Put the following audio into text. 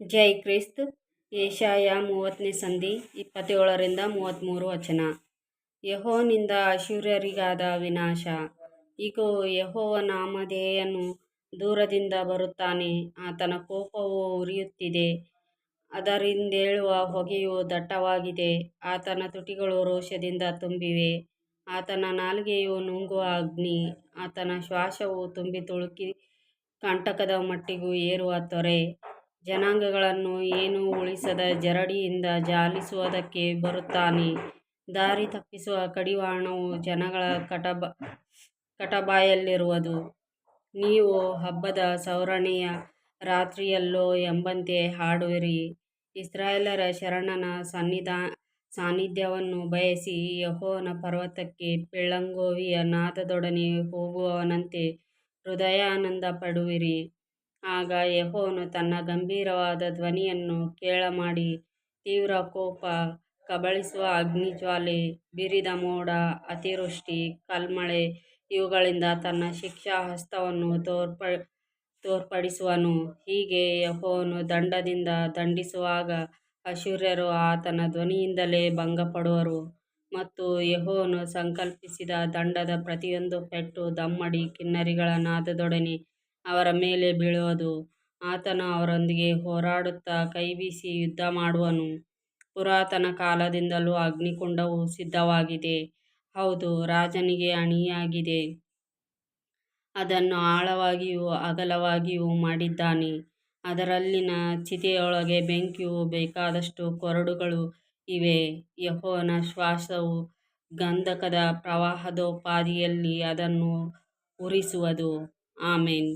ಜೈ Christ. Yeshaya ಮೂವತ್ತನೇ ಸಂಧಿ ಇಪ್ಪತ್ತೇಳರಿಂದ ಮೂವತ್ತ್ಮೂರು ವಚನ. ಯಹೋನಿಂದ ಅಶೂರ್ಯರಿಗಾದ ವಿನಾಶ. ಇಗೋ, ಯಹೋವ ನಾಮಧೇಯನು ದೂರದಿಂದ ಬರುತ್ತಾನೆ. ಆತನ ಕೋಪವು ಉರಿಯುತ್ತಿದೆ. ಅದರಿಂದೇಳುವ ಹೊಗೆಯು ದಟ್ಟವಾಗಿದೆ. ಆತನ ತುಟಿಗಳು ರೋಷದಿಂದ ತುಂಬಿವೆ. ಆತನ ನಾಲ್ಗೆಯು ನುಂಗುವ ಅಗ್ನಿ. ಆತನ ಶ್ವಾಸವು ತುಂಬಿ ತುಳುಕಿ, ಕಂಟಕದ ಮಟ್ಟಿಗೂ ಏರುವ ತೊರೆ. ಜನಾಂಗಗಳನ್ನು ಏನೂ ಉಳಿಸದ ಜರಡಿಯಿಂದ ಜಾಲಿಸುವುದಕ್ಕೆ ಬರುತ್ತಾನೆ. ದಾರಿ ತಪ್ಪಿಸುವ ಕಡಿವಾಣವು ಜನಗಳ ಕಟಬ, ಕಟಬಾಯಲ್ಲಿರುವುದು. ನೀವು ಹಬ್ಬದ ಸೌರಣೆಯ ರಾತ್ರಿಯಲ್ಲೋ ಎಂಬಂತೆ ಹಾಡುವಿರಿ. ಇಸ್ರಾಯೇಲರ ಶರಣನ ಸನ್ನಿಧಾ, ಸಾನ್ನಿಧ್ಯವನ್ನು ಬಯಸಿ ಯಹೋನ ಪರ್ವತಕ್ಕೆ ಪಿಳ್ಳಂಗೋವಿಯ ನಾದದೊಡನೆ ಹೋಗುವವನಂತೆ ಹೃದಯಾನಂದಪಡುವಿರಿ. ಆಗ ಯೆಹೋವನು ತನ್ನ ಗಂಭೀರವಾದ ಧ್ವನಿಯನ್ನು ಕೇಳಮಾಡಿ, ತೀವ್ರ ಕೋಪ ಕಬಳಿಸುವ ಅಗ್ನಿಜ್ವಾಲೆ, ಬಿರಿದ ಮೋಡ, ಅತಿವೃಷ್ಟಿ, ಕಲ್ಮಳೆ ಇವುಗಳಿಂದ ತನ್ನ ಶಿಕ್ಷಾ ಹಸ್ತವನ್ನು ತೋರ್ಪ, ತೋರ್ಪಡಿಸುವನು. ಹೀಗೆ ಯೆಹೋವನು ದಂಡದಿಂದ ದಂಡಿಸುವಾಗ ಅಶೂರ್ಯರು ಆತನ ಧ್ವನಿಯಿಂದಲೇ ಭಂಗಪಡುವರು. ಮತ್ತು ಯೆಹೋವನು ಸಂಕಲ್ಪಿಸಿದ ದಂಡದ ಪ್ರತಿಯೊಂದು ಪೆಟ್ಟು, ದಮ್ಮಡಿ ಕಿನ್ನರಿಗಳ ನಾದದೊಡನೆ ಅವರ ಮೇಲೆ ಬೀಳೋದು. ಆತನು ಅವರೊಂದಿಗೆ ಹೋರಾಡುತ್ತಾ ಕೈಬೀಸಿ ಯುದ್ಧಮಾಡುವನು ಪುರಾತನ ಕಾಲದಿಂದಲೂ ಅಗ್ನಿಕುಂಡವು ಸಿದ್ಧವಾಗಿದೆ. ಹೌದು, ರಾಜನಿಗೆ ಅಣಿಯಾಗಿದೆ. ಅದನ್ನು ಆಳವಾಗಿಯೂ ಅಗಲವಾಗಿಯೂ ಮಾಡಿದ್ದಾನೆ. ಅದರಲ್ಲಿನ ಚಿತೆಯೊಳಗೆ ಬೆಂಕಿಯು ಬೇಕಾದಷ್ಟು ಕೊರಡುಗಳು ಇವೆ. ಯಹೋನ ಶ್ವಾಸವು ಗಂಧಕದ ಪ್ರವಾಹದೋಪಾದಿಯಲ್ಲಿ ಅದನ್ನು ಉರಿಸುವುದು. ಆಮೆನ್.